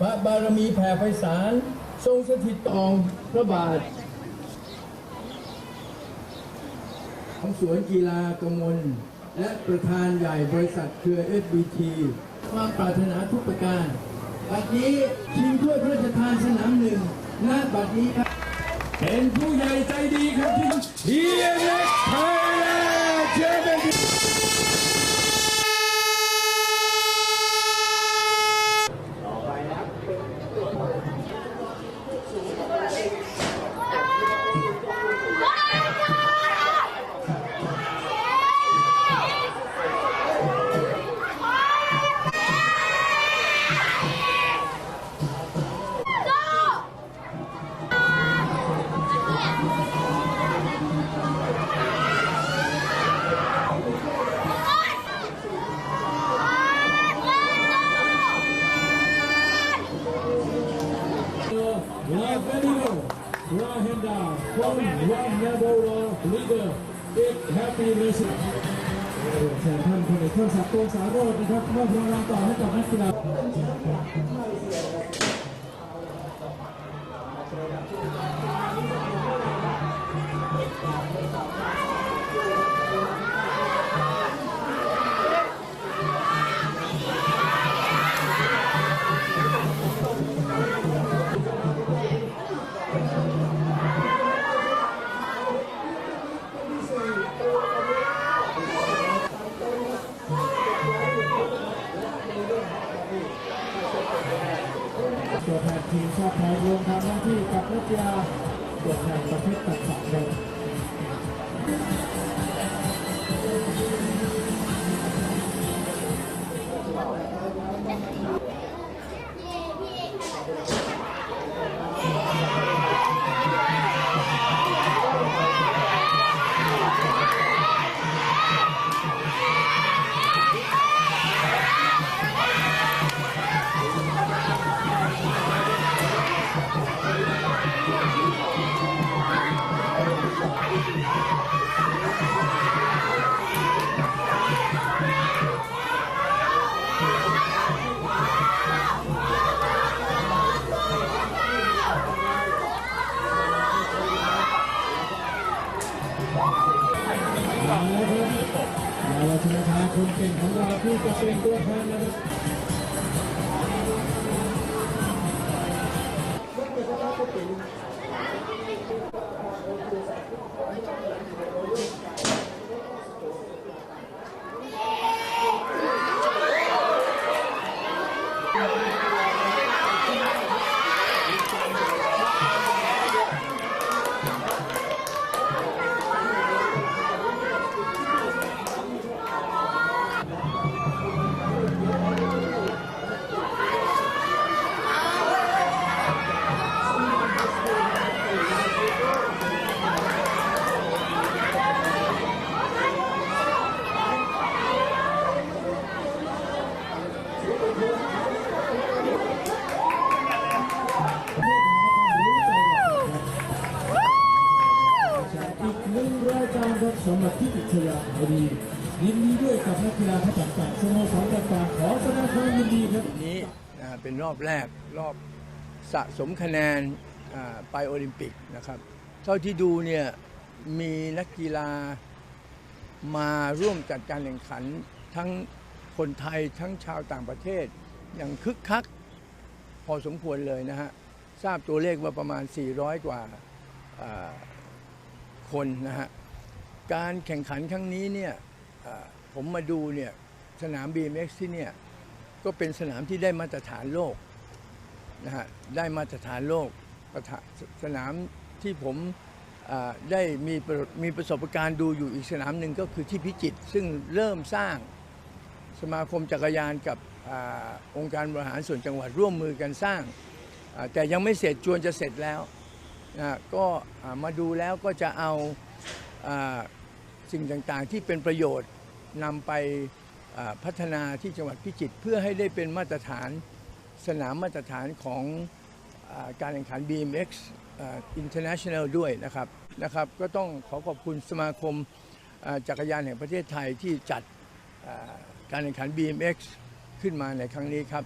พระบารมีแผ่ไพศาลทรงสถิตตองพระบาท ของสวนกีฬากมล และประธานใหญ่บริษัทเครือ FBT ความปรารถนาทุกประการบัดนี้ชิงถ้วยพระราชทานสนามหนึ่งณบัดนี้ครับเป็นผู้ใหญ่ใจดีครับที่ TMX Thailand เชิญเป็น Ravenio Rahenda Love Hendow from Rob Navarro, Leader. แทนท่านคนเอกเทิดศักดิ์โกงสาโรจน์นะครับมอบรางวัลต่อให้กับนักกีฬา ตัวแทนทีมชาติไทยรวมทำหน้าที่กับนักกีฬาตัวแทนประเภทต่างๆ นะทางคนเก่งของเราที่จะเป็นตัวแทนนะครับอี ครับสำหรับที่อิทยาดียินดีด้วยกับนักกีฬาทั้งต่างๆสโมสรต่างๆขอแสดงความยินดีครับนี้เป็นรอบแรกรอบสะสมคะแนนไปโอลิมปิกนะครับ เท่าที่ดูเนี่ยมีนักกีฬามาร่วมจัดการแข่งขันทั้งคนไทยทั้งชาวต่างประเทศ อย่างคึกคักพอสมควรเลยนะฮะ ทราบตัวเลขว่าประมาณ 400 กว่าคนนะฮะ การแข่งขันครั้งนี้เนี่ยผมมาดูเนี่ยสนาม BMX ที่เนี่ยก็เป็นสนามที่ได้มาตรฐานโลกนะฮะได้มาตรฐานโลกสนามที่ผมได้มีมีประสบการณ์ดูอยู่อีกสนามหนึ่งก็คือที่พิจิตรซึ่งเริ่มสร้างสมาคมจักรยานกับอองค์การบริหารส่วนจังหวัดร่วมมือกันสร้าง แต่ยังไม่เสร็จจวนจะเสร็จแล้วนะก็มาดูแล้วก็จะเอา สิ่งต่างๆที่เป็นประโยชน์นำไปพัฒนาที่จังหวัดพิจิตรเพื่อให้ได้เป็นมาตรฐานสนามมาตรฐานของอการแข่งขัน BMX International ด้วยนะครับนะครับ ก็ต้องขอขอบคุณสมาคมจักรยานแห่งประเทศไทยที่จัดการแข่งขัน BMX ขึ้นมาในครั้งนี้ครับ